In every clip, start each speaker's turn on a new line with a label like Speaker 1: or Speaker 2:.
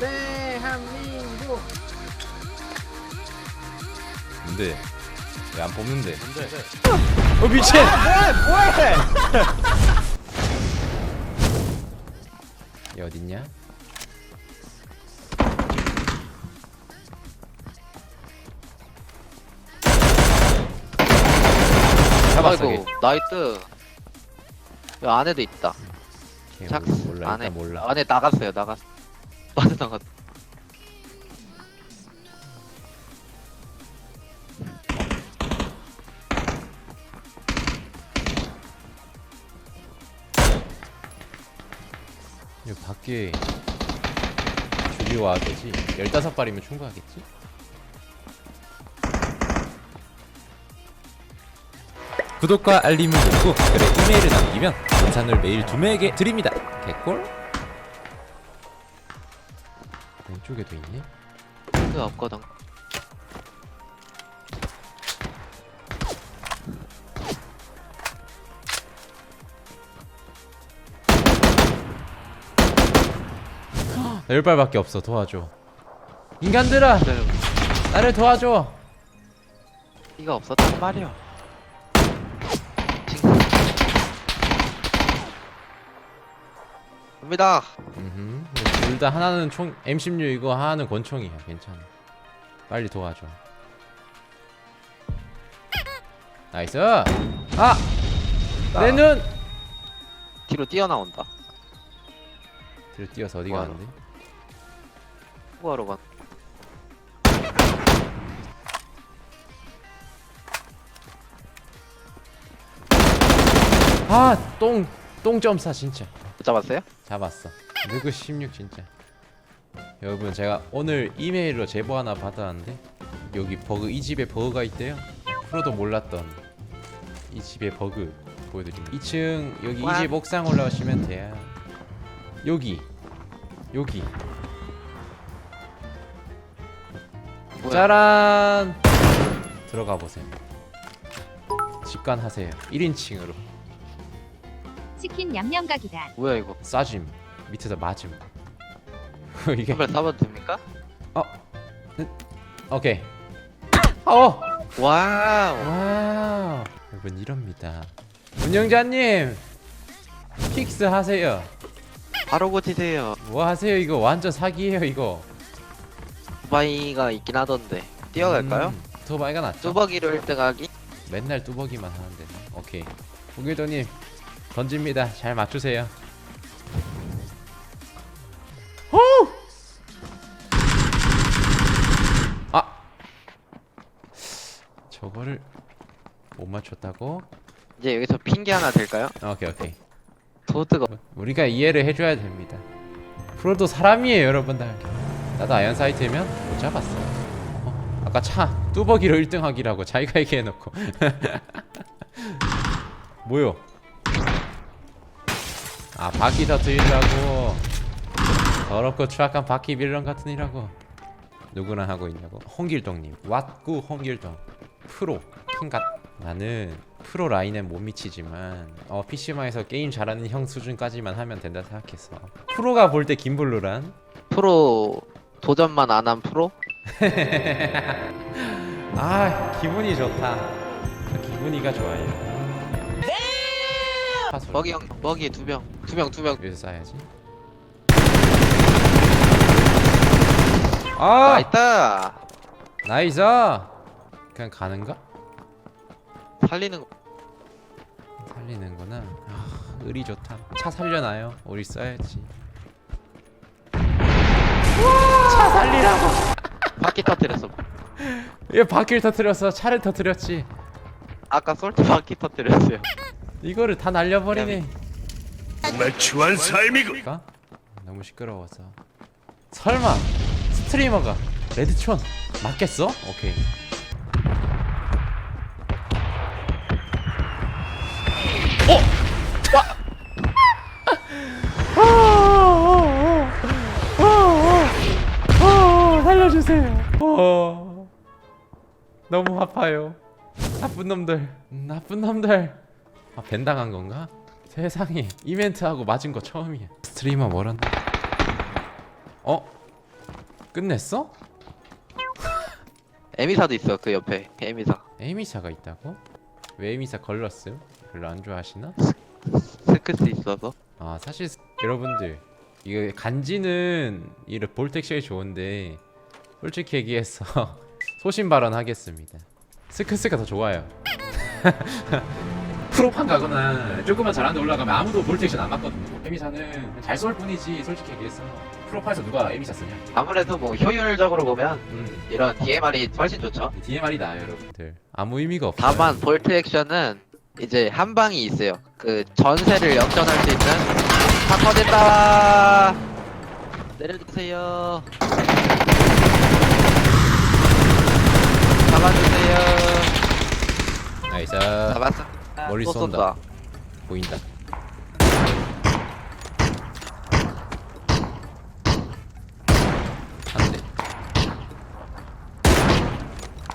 Speaker 1: 대한민국
Speaker 2: 뭔데? 왜 안 뽑는데?
Speaker 1: 뭔데?
Speaker 2: 어 미친!
Speaker 1: 뭐해 뭐해
Speaker 2: 얘 어딨냐? 잡았어 걔.
Speaker 3: 아이고 나이트 여 안에도 있다 걔작
Speaker 2: 몰라
Speaker 3: 안에
Speaker 2: 일단 몰라
Speaker 3: 안에 나갔어요 나갔 나갔
Speaker 2: 이 밖에 줄이 와야 되지 15발이면 충분하겠지? 구독과 알림을 누르고 댓글에 이메일을 남기면 영상을 매일 두 명에게 드립니다 개꿀? 왼쪽에도 있네?
Speaker 3: 그 없거든
Speaker 2: 나 열발밖에 없어. 도와줘. 인간들아!
Speaker 3: 기다려
Speaker 2: 나를 도와줘!
Speaker 3: 이가 없었단 말이야. 징 갑니다
Speaker 2: 둘다 하나는 총 M16 이거 하나는 권총이야 괜찮아 빨리 도와줘 나이스 아! 내 눈!
Speaker 3: 뒤로 뛰어나온다
Speaker 2: 뒤로 뛰어서 어디
Speaker 3: 와.
Speaker 2: 가는데?
Speaker 3: 후하러 간
Speaker 2: 아! 똥! 똥점사 진짜
Speaker 3: 못 잡았어요?
Speaker 2: 잡았어 누구 16 진짜? 여러분 제가 오늘 이메일로 제보 하나 받았는데 여기 버그 이 집에 버그가 있대요. 프로도 몰랐던 이 집에 버그 보여드립니다. 2층 여기 이 집 옥상 올라오시면 돼요. 여기 여기.
Speaker 3: 뭐야?
Speaker 2: 짜란! 들어가 보세요. 직관하세요. 1인칭으로.
Speaker 4: 치킨 양념각이다.
Speaker 3: 뭐야 이거?
Speaker 2: 쏴짐 밑에서 맞음. 이게
Speaker 3: 한발 쏴봐도 됩니까?
Speaker 2: 오케이. 어!
Speaker 3: 와우.
Speaker 2: 와우. 여러분 이럽니다. 운영자님 픽스 하세요.
Speaker 3: 바로 고치세요.
Speaker 2: 뭐 하세요 이거? 완전 사기예요 이거.
Speaker 3: 두바이가 있긴 하던데. 뛰어갈까요?
Speaker 2: 음, 두바이가 낫죠.
Speaker 3: 뚜벅이로 1등하기?
Speaker 2: 맨날 뚜벅이만 하는데. 오케이. 고길도님 던집니다. 잘 맞추세요 저거를 못 맞췄다고?
Speaker 3: 이제 여기서 핑계 하나 될까요?
Speaker 2: 오케이 오케이.
Speaker 3: 도드가
Speaker 2: 우리가 이해를 해줘야 됩니다. 프로도 사람이에요 여러분들 나도 아이언 사이트면 못 잡았어. 어, 아까 차 뚜벅이로 1등 하기라고 자기가 얘기해놓고. 뭐요? 아 바퀴 터트리려고. 더럽고 추악한 바퀴 빌런 같은 이라고. 누구랑 하고 있냐고. 홍길동님. 왓구 홍길동 프로 킹갓 나는 프로 라인엔 못 미치지만 어 PC방에서 게임 잘하는 형 수준까지만 하면 된다 생각했어. 프로가 볼 때 김블루란?
Speaker 3: 프로 도전만 안 한 프로?
Speaker 2: 아 기분이 좋다. 기분이가 좋아요. 파솔
Speaker 3: 먹이 형 먹이 두명두 명 두명.
Speaker 2: 여기서 쏴야지. 아
Speaker 3: 나있다!
Speaker 2: 나이스 그냥 가는가?
Speaker 3: 살리는 거.
Speaker 2: 살리는구나. 아, 의리 좋다. 차 살려놔요. 우리 써야지.
Speaker 3: 바퀴 터뜨렸어.
Speaker 2: 얘 바퀴를 터뜨렸어 차를 터뜨렸지.
Speaker 3: 아까 솔트 바퀴 터뜨렸어요.
Speaker 2: 이거를 다 날려버리네.
Speaker 5: 정말 추한 삶이군.
Speaker 2: 가? 너무 시끄러워서. 설마 스트리머가 레드촌 맞겠어? 오케이 너무 아파요 나쁜 놈들 나쁜 놈들 아 벤당한 건가? 세상에 이벤트하고 맞은 거 처음이야 스트리머 뭐란다 어? 끝냈어?
Speaker 3: 에미사도 있어 그 옆에 에미사
Speaker 2: 에미사가 있다고? 왜 에미사 걸렀어요? 별로 안 좋아하시나?
Speaker 3: 스크스 있어서
Speaker 2: 아 사실 여러분들 이거 간지는 이 볼텍션이 좋은데 솔직히 얘기해서 소신 발언하겠습니다. 스크스가 더 좋아요. 프로판 가거나 조금만 잘하는데 올라가면 아무도 볼텍션 안 맞거든요. 에미사는 잘 쏠 뿐이지 솔직히 얘기해서 프로판에서 누가 에미사 쓰냐?
Speaker 3: 아무래도 뭐 효율적으로 보면
Speaker 2: 음.
Speaker 3: 이런 DMR이 훨씬 좋죠.
Speaker 2: DMR이 나아요 여러분들. 아무 의미가 없어요.
Speaker 3: 다만 볼트 액션은 이제 한 방이 있어요. 그 전세를 역전할 수 있는 다 터진다! 내려주세요 잡아주세요.
Speaker 2: 나이스.
Speaker 3: 잡았어. 또
Speaker 2: 쏜다. 보인다. 한대.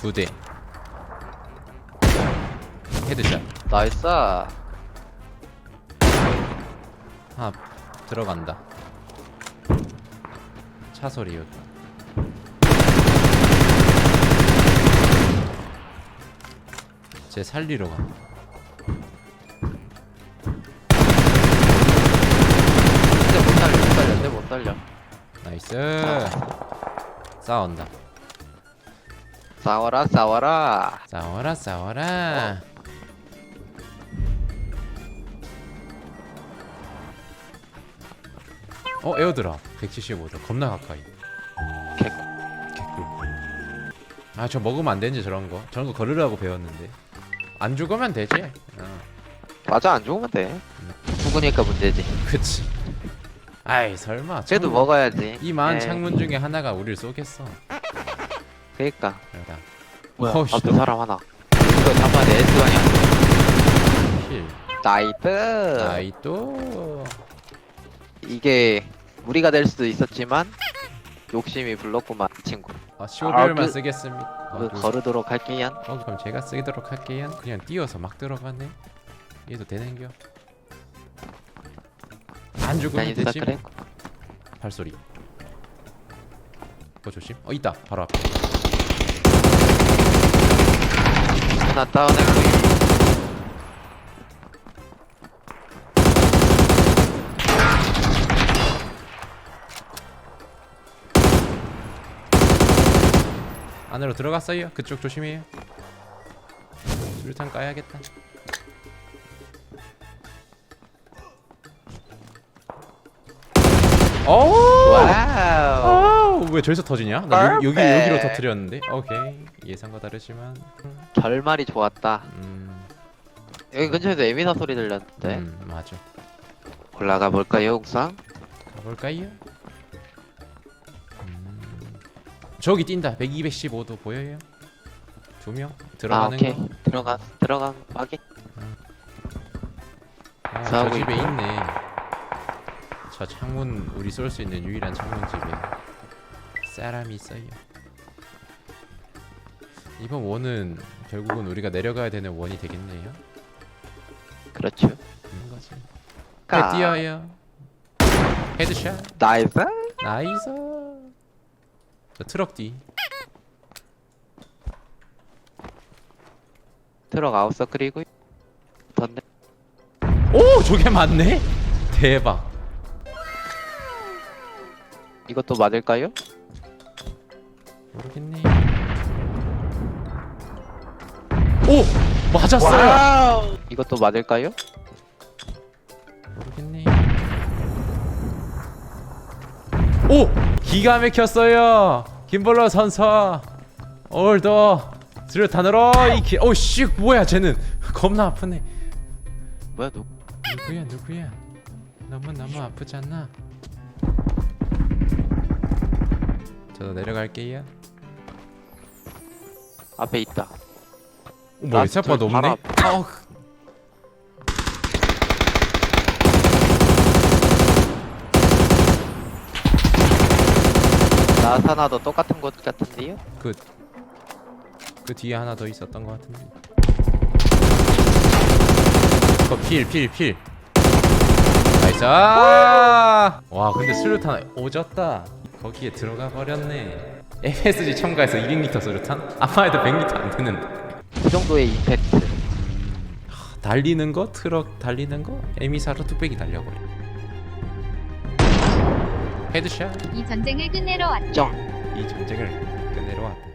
Speaker 2: 두대. 헤드샷.
Speaker 3: 나이스.
Speaker 2: 하나 들어간다. 차 소리요 쟤 살리러 가
Speaker 3: 근데 못 살려 못 살려 근데 못 살려.
Speaker 2: 나이스. 싸운다.
Speaker 3: 싸워라 싸워라.
Speaker 2: 싸워라 싸워라. 어 에어드랍. 175도 겁나 가까이.
Speaker 3: 개꿀.
Speaker 2: 개꿀. 아 저 먹으면 안 되는지 저런 거. 저런 거 걸으라고 배웠는데 안 죽으면 되지. 어.
Speaker 3: 맞아 안 죽으면 돼. 죽으니까 문제지.
Speaker 2: 그치. 아이 설마. 창문-
Speaker 3: 먹어야지.
Speaker 2: 이 많은
Speaker 3: 에이,
Speaker 2: 창문 중에 하나가 우리를 쏘겠어.
Speaker 3: 그니까.
Speaker 2: 그러다.
Speaker 3: 뭐야
Speaker 2: 어우 씨,
Speaker 3: 앞에
Speaker 2: 너-
Speaker 3: 사람 하나. 이거 잠깐만 S방이야.
Speaker 2: 힐.
Speaker 3: 나이트
Speaker 2: 아이 또.
Speaker 3: 이게 무리가 될 수도 있었지만 욕심이 불렀구만 이 친구
Speaker 2: 아, 시오별만
Speaker 3: 그-
Speaker 2: 쓰겠습니다. 어,
Speaker 3: 그
Speaker 2: 누-
Speaker 3: 거르도록 할게요.
Speaker 2: 어 그럼 제가 쓰도록 할게요. 그냥 뛰어서 막 들어가네. 얘도 되는겨?
Speaker 3: 안난
Speaker 2: 죽으면
Speaker 3: 인사
Speaker 2: 되지
Speaker 3: 그래.
Speaker 2: 뭐. 발소리. 어 조심. 어 있다. 바로 앞에.
Speaker 3: 하나 다운했고
Speaker 2: 안으로 들어갔어요? 그쪽 조심해요. 수류탄 까야겠다. 어우!
Speaker 3: 와우.
Speaker 2: 왜 저기서 터지냐? 나 여기, 여기. 여기로 터뜨렸는데. 오케이. 예상과 다르지만.
Speaker 3: 결말이 좋았다.
Speaker 2: 음,
Speaker 3: 여기 근처에서 에미사 소리 들렸는데.
Speaker 2: 음 맞아.
Speaker 3: 올라가 볼까요 옥상?
Speaker 2: 가볼까요? 저기 뛴다. 100, 215도 보여요?
Speaker 3: 아
Speaker 2: 들어가는
Speaker 3: 오케이.
Speaker 2: 거?
Speaker 3: 들어가 들어간 확인.
Speaker 2: 아, 저
Speaker 3: 싸우고
Speaker 2: 집에. 있네. 저 창문 우리 쏠 수 있는 유일한 창문 집에. 사람이 있어요. 이번 원은 결국은 우리가 내려가야 되는 원이 되겠네요.
Speaker 3: 그렇죠.
Speaker 2: 있는 거지.
Speaker 3: 까.
Speaker 2: 해 뛰어요. 헤드샷.
Speaker 3: 나이스.
Speaker 2: 나이스 저 트럭 뒤.
Speaker 3: 트럭 아웃서클이고 던네.
Speaker 2: 오 저게 맞네? 대박.
Speaker 3: 이것도 맞을까요?
Speaker 2: 모르겠네. 오 맞았어요.
Speaker 3: 이것도 맞을까요?
Speaker 2: 모르겠네. 오 기가 막혔어요 김벌러 선서. 올더. 수류탄으로 이키 오씨 뭐야 쟤는. 겁나 아프네.
Speaker 3: 뭐야 누
Speaker 2: 누구야 누구야? 너무 너무 아프지 않나? 저도 내려갈게요.
Speaker 3: 앞에 있다.
Speaker 2: 어, 뭐야
Speaker 3: 아,
Speaker 2: 생각보다
Speaker 3: 저기 바로
Speaker 2: 높네 어,
Speaker 3: 나사나도 똑같은 곳 같은데요?
Speaker 2: 그, 그 뒤에 하나 더 있었던 것 같은데. 그 필, 필, 필. 나이스. 아! 와, 근데 수류탄 오졌다. 거기에 들어가 버렸네. MSG 첨가해서 200m 수류탄? 아마 해도 100m 안 되는데.
Speaker 3: 그 정도의 임팩트.
Speaker 2: 달리는 거? 트럭 달리는 거? 에미사로 뚝배기 달려버려. 헤드샷.
Speaker 4: 이 전쟁을 끝내러 왔다.
Speaker 3: 쩡.
Speaker 2: 이 전쟁을 끝내러 왔다.